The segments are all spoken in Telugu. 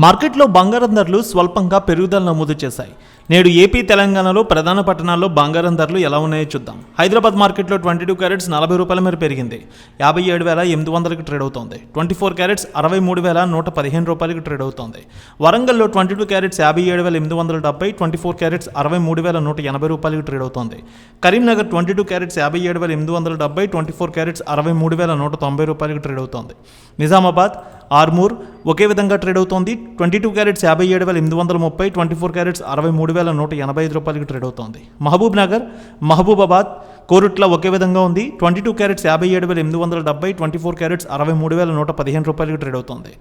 మార్కెట్లో బంగారం ధరలు స్వల్పంగా పెరుగుదల నమోదు చేశాయి. నేడు ఏపీ తెలంగాణలో ప్రధాన పట్టణాల్లో బంగారం ధరలు ఎలా ఉన్నాయో చూద్దాం. హైదరాబాద్ మార్కెట్లో ట్వంటీ టూ క్యారెట్స్ నలభై రూపాయల మేర పెరిగింది. యాభై ఏడు వేల ఎనిమిది వందలకి ట్రేడ్ అవుతోంది. ట్వంటీ ఫోర్ క్యారెట్స్ అరవై మూడు వేల నూట పదిహేను రూపాయలకి ట్రేడ్ అవుతోంది. వరంగల్లో ట్వంటీ టూ క్యారెట్స్ యాభై ఏడు వేల ఎనిమిది వందల డెబ్బై ట్వంటీ ఫోర్ క్యారెట్స్ అరవై మూడు వేల నూట ఎనభై రూపాయలకి ట్రేడ్ అవుతోంది. కరీంనగర్ ట్వంటీ టూ క్యారెట్స్ యాభై ఏడు వేల ఎనిమిది వందల డెబ్బై ట్వంటీ ఫోర్ క్యారెట్స్ అరవై మూడు వేల నూట తొంభై రూపాయలకి ట్రేడ్ అవుతోంది. నిజామాబాద్ ఆర్మూర్ ఒకే విధంగా ట్రేడ్ అవుతోంది. ట్వంటీ టూ క్యారెట్స్ యాభై ఏడు వేల ఎనిమిది వందల ముప్పై ట్వంటీ ఫోర్ క్యారెట్స్ అరవై మూడు వేల నూట ఎనభై ఐదు రూపాయలకి ట్రేడ్ అవుతోంది. మహబూబ్ నగర్ మహబూబాబాద్ కోరుట్ల ఒకే విధంగా ఉంది. ట్వంటీ టూ క్యారెట్స్ యాభై ఏడు వేల ఎనిమిది వందల డెబ్బై ట్వంటీ ఫోర్ క్యారెట్స్ అరవై మూడు వేల నూట పదిహేను రూపాయలకి ట్రేడ్ అవుతోంది.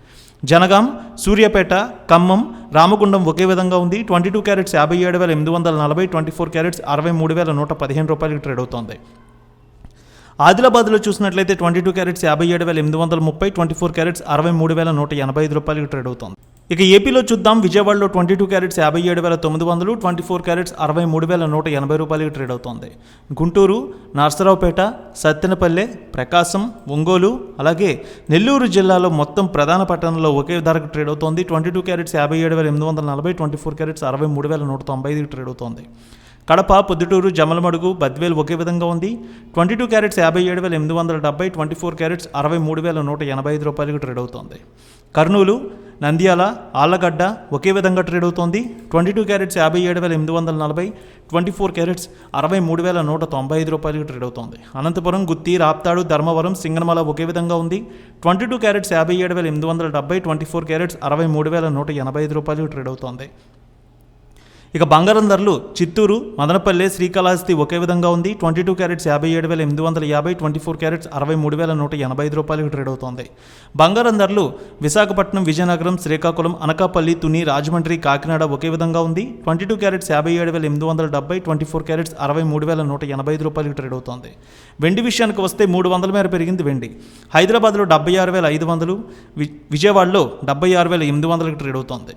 జనగాం సూర్యాపేట ఖమ్మం రామగుండం ఒకే విధంగా ఉంది. ట్వంటీ టూ క్యారెట్స్ యాభై ఏడు వేల ఎనిమిది వందల నలభై ట్వంటీ ఫోర్ క్యారెట్స్ అరవై మూడు వేల నూట పదిహేను రూపాయలకి ట్రేడ్ అవుతోంది. ఆదిలాబాద్లో చూసినట్లయితే ట్వంటీ టూ క్యారెట్స్ యాభై ఏడు వేల ఎనిమిది వందల ముప్పై ట్వంటీ ఫోర్ క్యారెట్స్ అరవై మూడు వేల నూట ఎనభై ఐదు రూపాయలకి ట్రేడ్ అవుతుంది. ఇక ఏపీలో చూద్దాం విజయవాడలో ట్వంటీ టూ క్యారెట్స్ యాభై ఏడు వేల తొమ్మిది వందలు ట్వంటీ ఫోర్ క్యారెట్స్ అరవై మూడు వేల నూట ఎనభై రూపాయలకి ట్రేడ్ అవుతోంది. గుంటూరు నర్సరావుపేట సత్తెనపల్లె ప్రకాశం ఒంగోలు అలాగే నెల్లూరు జిల్లాలో మొత్తం ప్రధాన పట్టణంలో ఒకే ధరకు ట్రేడ్ అవుతోంది. ట్వంటీ టూ క్యారెట్స్ యాభై ఏడు వేల ఎనిమిది వందల నలభై ట్వంటీ ఫోర్ క్యారెట్స్ అరవై మూడు వేల నూట తొంభై ఐదుకి ట్రేడ్ అవుతోంది. కడప పొద్దుటూరు జమలమడుగు బద్వేలు ఒకే విధంగా ఉంది. ట్వంటీ టూ క్యారెట్స్ యాభై ఏడు వేల ఎనిమిది వందల డెబ్బై ట్వంటీ ఫోర్ క్యారెట్స్ అరవై మూడు వేల నూట ఎనభై ఐదు రూపాయలకు ట్రేడ్ అవుతోంది. కర్నూలు నంద్యాల ఆళ్ళగడ్డ ఒకే విధంగా ట్రేడ్ అవుతోంది. ట్వంటీ టూ క్యారెట్స్ యాభై ఏడు వేల ఎనిమిది వందల నలభై ట్వంటీ ఫోర్ క్యారెట్స్ అరవై మూడు వేల నూట తొంభై ఐదు రూపాయలకు ట్రేడ్ అవుతోంది. అనంతపురం గుత్తి రాప్తాడు ధర్మవరం సింగనమల ఒకే విధంగా ఉంది. ట్వంటీ టూ క్యారెట్స్ యాభై ఏడు వేల ఎనిమిది వందల డెబ్బై ట్వంటీ ఫోర్ క్యారెట్స్ అరవై మూడు వేల నూట ఎనభై ఐదు రూపాయలకు ట్రేడ్ అవుతోంది. ఇక బంగారం ధరలు చిత్తూరు మదనపల్లె శ్రీకాళహస్తి ఒకే విధంగా ఉంది. ట్వంటీ టూ క్యారెట్స్ యాభై ఏడు వేల ఎనిమిది వందల యాభై ట్వంటీ ఫోర్ క్యారెట్స్ అరవై మూడు వేల నూట ఎనభై ఐదు రూపాయలకు ట్రేడ్ అవుతోంది. బంగారం ధరలు విశాఖపట్నం విజయనగరం శ్రీకాకుళం అనకాపల్లి తుని రాజమండ్రి కాకినాడ ఒకే విధంగా ఉంది. ట్వంటీ టూ క్యారెట్స్ యాభై ఏడు వేల ఎనిమిది వందల డెబ్బై ట్వంటీ ఫోర్ క్యారెట్స్ అరవై మూడు వేల నూట ఎనభై ఐదు రూపాయలకు ట్రేడ్ అవుతోంది. వెండి విషయానికి వస్తే మూడు వందల మేర పెరిగింది వెండి. హైదరాబాద్లో డెబ్బై ఆరు వేల ఐదు వందలు వి- విజయవాడలో డెబ్బై ఆరు వేల ఎనిమిది వందలకు ట్రేడ్ అవుతోంది.